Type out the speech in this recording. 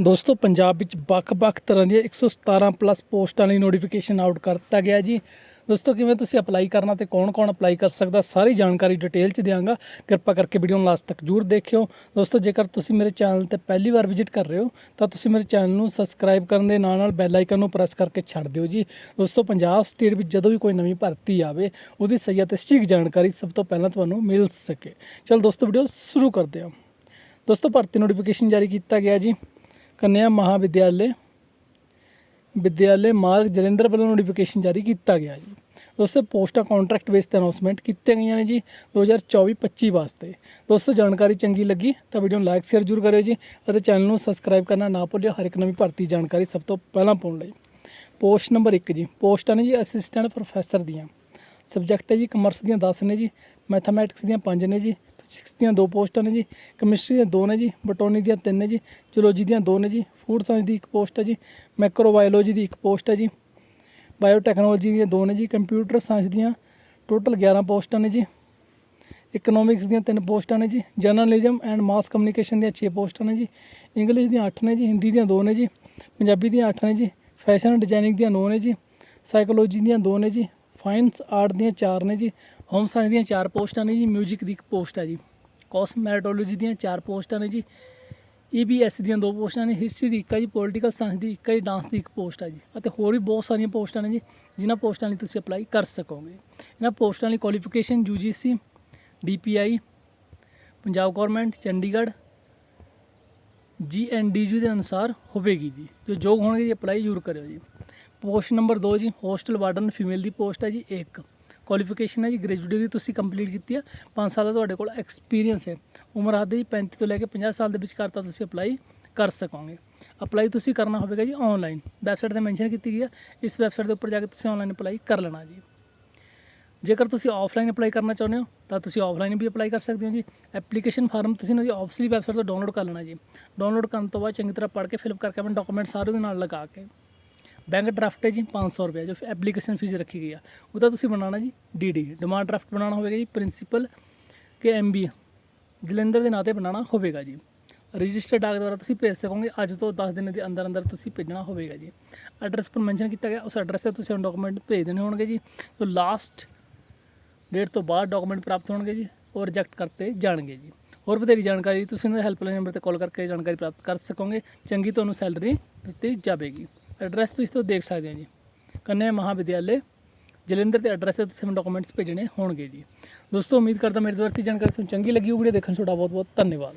ਦੋਸਤੋ, ਪੰਜਾਬ ਵਿੱਚ ਵੱਖ-ਵੱਖ ਤਰ੍ਹਾਂ ਦੀਆਂ 117 ਪਲੱਸ ਪੋਸਟਾਂ ਲਈ ਨੋਟੀਫਿਕੇਸ਼ਨ ਆਊਟ ਕਰ ਦਿੱਤਾ ਗਿਆ ਜੀ। ਦੋਸਤੋ, ਕਿਵੇਂ ਤੁਸੀਂ ਅਪਲਾਈ ਕਰਨਾ ਤੇ ਕੌਣ-ਕੌਣ ਅਪਲਾਈ ਕਰ ਸਕਦਾ, ਸਾਰੀ ਜਾਣਕਾਰੀ ਡਿਟੇਲ ਚ ਦਿਆਂਗਾ। ਕਿਰਪਾ ਕਰਕੇ ਵੀਡੀਓ ਨੂੰ ਲਾਸਟ ਤੱਕ ਜਰੂਰ ਦੇਖਿਓ। ਦੋਸਤੋ, ਜੇਕਰ ਤੁਸੀਂ ਮੇਰੇ ਚੈਨਲ ਤੇ ਪਹਿਲੀ ਵਾਰ ਵਿਜ਼ਿਟ ਕਰ ਰਹੇ ਹੋ, ਤਾਂ ਤੁਸੀਂ ਮੇਰੇ ਚੈਨਲ ਨੂੰ ਸਬਸਕ੍ਰਾਈਬ ਕਰਨ ਦੇ ਨਾਲ ਨਾਲ ਬੈਲ ਆਈਕਨ ਨੂੰ ਪ੍ਰੈਸ ਕਰਕੇ ਛੱਡ ਦਿਓ ਜੀ। ਦੋਸਤੋ, ਪੰਜਾਬ ਸਟੇਟ ਵਿੱਚ ਜਦੋਂ ਵੀ ਕੋਈ ਨਵੀਂ ਭਰਤੀ ਆਵੇ, ਉਹਦੀ ਸਹੀ ਅਤੇ ਸਟੀਕ ਜਾਣਕਾਰੀ ਸਭ ਤੋਂ ਪਹਿਲਾਂ ਤੁਹਾਨੂੰ ਮਿਲ ਸਕੇ। ਚਲ ਦੋਸਤੋ ਵੀਡੀਓ ਸ਼ੁਰੂ ਕਰਦੇ ਹਾਂ। ਦੋਸਤੋ, ਭਰਤੀ ਨੋਟੀਫਿਕੇਸ਼ਨ ਜਾਰੀ ਕੀਤਾ ਗਿਆ ਜੀ। ਕੰਨਿਆ ਮਹਾਵਿਦਿਆਲੇ, ਵਿਦਿਆਲੇ ਮਾਰਗ ਜਲੰਧਰ ਵੱਲੋਂ ਨੋਟੀਫਿਕੇਸ਼ਨ ਜਾਰੀ ਕੀਤਾ ਗਿਆ ਜੀ। ਦੋਸਤੋ ਪੋਸਟਾਂ ਕੰਟਰੈਕਟ ਬੇਸ ਤੇ ਅਨਾਉਂਸਮੈਂਟ ਕੀਤੀਆਂ ਗਈਆਂ ਨੇ ਜੀ 2024-25 ਵਾਸਤੇ। ਦੋਸਤੋ, ਜਾਣਕਾਰੀ ਚੰਗੀ ਲੱਗੀ ਤਾਂ ਵੀਡੀਓ ਨੂੰ ਲਾਈਕ ਸ਼ੇਅਰ ਜ਼ਰੂਰ ਕਰਿਓ ਜੀ ਅਤੇ ਚੈਨਲ ਨੂੰ ਸਬਸਕ੍ਰਾਈਬ ਕਰਨਾ ਨਾ ਭੁੱਲਿਓ। ਹਰ ਇੱਕ ਨਵੀਂ ਭਰਤੀ ਜਾਣਕਾਰੀ ਸਭ ਤੋਂ ਪਹਿਲਾਂ ਪਾਉਣ ਲਈ। ਪੋਸਟ ਨੰਬਰ 1 ਜੀ। ਪੋਸਟਾਂ ਨੇ ਜੀ ਅਸਿਸਟੈਂਟ ਪ੍ਰੋਫੈਸਰ ਦੀਆਂ। ਸਬਜੈਕਟ ਹੈ ਜੀ ਕਮਰਸ ਦੀਆਂ 10 ਨੇ ਜੀ ਮੈਥਮੈਟਿਕਸ ਦੀਆਂ 5 ਨੇ ਜੀ ਸਿਕਸ ਦੀਆਂ ਦੋ ਪੋਸਟਾਂ ਨੇ ਜੀ ਕੈਮਿਸਟਰੀ ਦੀਆਂ ਦੋ ਨੇ ਜੀ ਬੋਟਨੀ ਦੀਆਂ ਤਿੰਨ ਨੇ ਜੀ ਜੂਲੋਜੀ ਦੀਆਂ ਦੋ ਨੇ ਜੀ ਫੂਡ ਸਾਇੰਸ ਦੀ ਇੱਕ ਪੋਸਟ ਹੈ ਜੀ ਮੈਕਰੋਬਾਇਓਲੋਜੀ ਦੀ ਇੱਕ ਪੋਸਟ ਹੈ ਜੀ ਬਾਇਓਟੈਕਨੋਲੋਜੀ ਦੀਆਂ ਦੋ ਨੇ ਜੀ ਕੰਪਿਊਟਰ ਸਾਇੰਸ ਦੀਆਂ ਟੋਟਲ 11 ਪੋਸਟਾਂ ਨੇ ਜੀ ਇਕਨੋਮਿਕਸ ਦੀਆਂ ਤਿੰਨ ਪੋਸਟਾਂ ਨੇ ਜੀ ਜਰਨਲਿਜ਼ਮ ਐਂਡ ਮਾਸ ਕਮਿਊਨੀਕੇਸ਼ਨ ਦੀਆਂ 6 ਪੋਸਟਾਂ ਨੇ ਜੀ ਇੰਗਲਿਸ਼ ਦੀਆਂ 8 ਨੇ ਜੀ ਹਿੰਦੀ ਦੀਆਂ ਦੋ ਨੇ ਜੀ ਪੰਜਾਬੀ ਦੀਆਂ 8 ਨੇ ਜੀ ਫੈਸ਼ਨ ਡਿਜ਼ਾਈਨਿੰਗ ਦੀਆਂ 9 ਨੇ ਜੀ ਸਾਈਕੋਲੋਜੀ ਦੀਆਂ ਦੋ ਨੇ ਜੀ ਫਾਈਨਸ ਆਰਟ ਦੀਆਂ 4 ਨੇ ਜੀ ਹੋਮ ਸਾਇੰਸ ਦੀਆਂ 4 ਪੋਸਟਾਂ ਨੇ ਜੀ ਮਿਊਜ਼ਿਕ ਦੀ ਇੱਕ ਪੋਸਟ ਹੈ ਜੀ ਕੋਸਮੈਟੋਲੋਜੀ ਦੀਆਂ ਚਾਰ ਪੋਸਟਾਂ ਨੇ ਜੀ। ਈਬੀਐਸ ਦੀਆਂ ਦੋ ਪੋਸਟਾਂ ਨੇ ਹਿਸਟਰੀ ਦੀ ਇੱਕ ਹੈ ਜੀ ਪੋਲੀਟੀਕਲ ਸਾਇੰਸ ਦੀ ਇੱਕ ਹੈ ਜੀ ਡਾਂਸ ਦੀ ਇੱਕ ਪੋਸਟ ਹੈ ਜੀ। ਅਤੇ ਹੋਰ ਵੀ ਬਹੁਤ ਸਾਰੀਆਂ ਪੋਸਟਾਂ ਨੇ ਜੀ, ਜਿਨ੍ਹਾਂ ਪੋਸਟਾਂ ਲਈ ਤੁਸੀਂ ਅਪਲਾਈ ਕਰ ਸਕੋਗੇ। ਇਹਨਾਂ ਪੋਸਟਾਂ ਲਈ qualification UGC DPI Punjab government Chandigarh GNDU ਦੇ ਅਨੁਸਾਰ ਹੋਵੇਗੀ ਜੀ। ਜੋ ਯੋਗ ਹੋਣਗੇ ਜੀ ਅਪਲਾਈ ਜ਼ਰੂਰ ਕਰਿਓ ਜੀ। ਪੋਸਟ ਨੰਬਰ 2 ਜੀ ਹੋਸਟਲ ਵਾਰਡਨ ਫੀਮੇਲ ਦੀ ਪੋਸਟ ਹੈ ਜੀ, ਇੱਕ। ਕੁਆਲੀਫਿਕੇਸ਼ਨ ਹੈ ਜੀ ਗ੍ਰੈਜੂਏਟ ਦੀ ਤੁਸੀਂ ਕੰਪਲੀਟ ਕੀਤੀ ਹੈ 5 ਸਾਲ ਦਾ ਤੁਹਾਡੇ ਕੋਲ ਐਕਸਪੀਰੀਅੰਸ ਹੈ। ਉਮਰ ਹੱਦ ਜੀ 35 ਤੋਂ ਲੈ ਕੇ 50 ਸਾਲ ਦੇ ਵਿਚਕਾਰ ਤਾਂ ਤੁਸੀਂ ਅਪਲਾਈ ਕਰ ਸਕੋਗੇ। ਅਪਲਾਈ ਤੁਸੀਂ ਕਰਨਾ ਹੋਵੇਗਾ ਜੀ ਆਨਲਾਈਨ ਵੈਬਸਾਈਟ ਤੇ ਮੈਂਸ਼ਨ ਕੀਤੀ ਗਈ ਹੈ ਇਸ ਵੈਬਸਾਈਟ ਦੇ ਉੱਪਰ ਜਾ ਕੇ ਤੁਸੀਂ ਆਨਲਾਈਨ ਅਪਲਾਈ ਕਰ ਲੈਣਾ ਜੀ। ਜੇਕਰ ਤੁਸੀਂ ਆਫਲਾਈਨ ਅਪਲਾਈ ਕਰਨਾ ਚਾਹੁੰਦੇ ਹੋ, ਤਾਂ ਤੁਸੀਂ ਆਫਲਾਈਨ ਵੀ ਅਪਲਾਈ ਕਰ ਸਕਦੇ ਹੋ ਜੀ। ਐਪਲੀਕੇਸ਼ਨ ਫਾਰਮ ਤੁਸੀਂ ਇਹਨਾਂ ਦੀ ਆਫਿਸਲੀ ਵੈਬਸਾਈਟ ਤੋਂ ਡਾਊਨਲੋਡ ਕਰ ਲੈਣਾ ਜੀ। ਡਾਊਨਲੋਡ ਕਰਨ ਤੋਂ ਬਾਅਦ ਚੰਗੀ ਤਰ੍ਹਾਂ ਪੜ੍ਹ ਕੇ ਫਿਲਅਪ ਕਰਕੇ ਆਪਣੇ ਡਾਕੂਮੈਂਟ ਸਾਰੇ ਉਹਦੇ ਨਾਲ ਲਗਾ ਕੇ ਬੈਂਕ ਡਰਾਫਟ ਹੈ ਜੀ 500 ਰੁਪਏ, ਜੋ ਐਪਲੀਕੇਸ਼ਨ ਫੀਸ ਰੱਖੀ ਗਈ ਆ, ਉਹਦਾ ਤੁਸੀਂ ਬਣਾਉਣਾ ਜੀ ਡੀਡੀ ਡਿਮਾਂਡ ਡਰਾਫਟ ਬਣਾਉਣਾ ਹੋਵੇਗਾ ਜੀ ਪ੍ਰਿੰਸੀਪਲ ਕੇ ਐਮਬੀ ਜਲੰਧਰ ਦੇ ਨਾਂ ਤੇ ਬਣਾਉਣਾ ਹੋਵੇਗਾ ਜੀ। ਰਜਿਸਟਰਡ ਡਾਕ ਦੁਆਰਾ ਤੁਸੀਂ ਭੇਜ ਸਕੋਗੇ, ਅੱਜ ਤੋਂ 10 ਦਿਨ ਦੇ ਅੰਦਰ ਅੰਦਰ ਤੁਸੀਂ ਭੇਜਣਾ ਹੋਵੇਗਾ ਜੀ। ਐਡਰੈਸ ਪਰ ਮੈਂਸ਼ਨ ਕੀਤਾ ਗਿਆ, ਉਸ ਐਡਰੈਸ ਤੇ ਤੁਸੀਂ ਡਾਕੂਮੈਂਟ ਭੇਜ ਦੇਣੇ ਹੋਣਗੇ ਜੀ। ਤੋਂ ਲਾਸਟ ਡੇਟ ਤੋਂ ਬਾਅਦ ਡਾਕੂਮੈਂਟ ਪ੍ਰਾਪਤ ਹੋਣਗੇ ਜੀ, ਉਹ ਰਿਜੈਕਟ ਕਰਤੇ ਜਾਣਗੇ ਜੀ। ਹੋਰ ਵਧੇਰੀ ਜਾਣਕਾਰੀ, ਤੁਸੀਂ ਇਹਨਾਂ ਦੇ ਹੈਲਪਲਾਈਨ ਨੰਬਰ ਤੇ ਕਾਲ ਕਰਕੇ ਜਾਣਕਾਰੀ ਪ੍ਰਾਪਤ ਕਰ ਸਕੋਗੇ, ਚੰਗੀ ਤੁਹਾਨੂੰ ਸੈਲਰੀ ਦਿੱਤੀ ਜਾਵੇਗੀ। ਐਡਰੈਸ ਤੁਸੀਂ ਤੋਂ ਦੇਖ ਸਕਦੇ ਹੋ ਜੀ। ਕੰਨਿਆ ਮਹਾਵਿਦਿਆਲੇ, ਜਲੰਧਰ ਦੇ ਐਡਰੈਸ ਤੇ ਤੁਸੀਂ ਡਾਕੂਮੈਂਟਸ ਭੇਜਣੇ ਹੋਣਗੇ ਜੀ। ਦੋਸਤੋ, ਉਮੀਦ ਕਰਦਾ ਮੇਰੀ ਦੁਆਰਾ ਦੀ ਜਾਣਕਾਰੀ ਤੁਹਾਨੂੰ ਚੰਗੀ ਲੱਗੀ ਹੋਊ ਦੇਖਣ ਤੁਹਾਡਾ ਬਹੁਤ ਬਹੁਤ ਧੰਨਵਾਦ।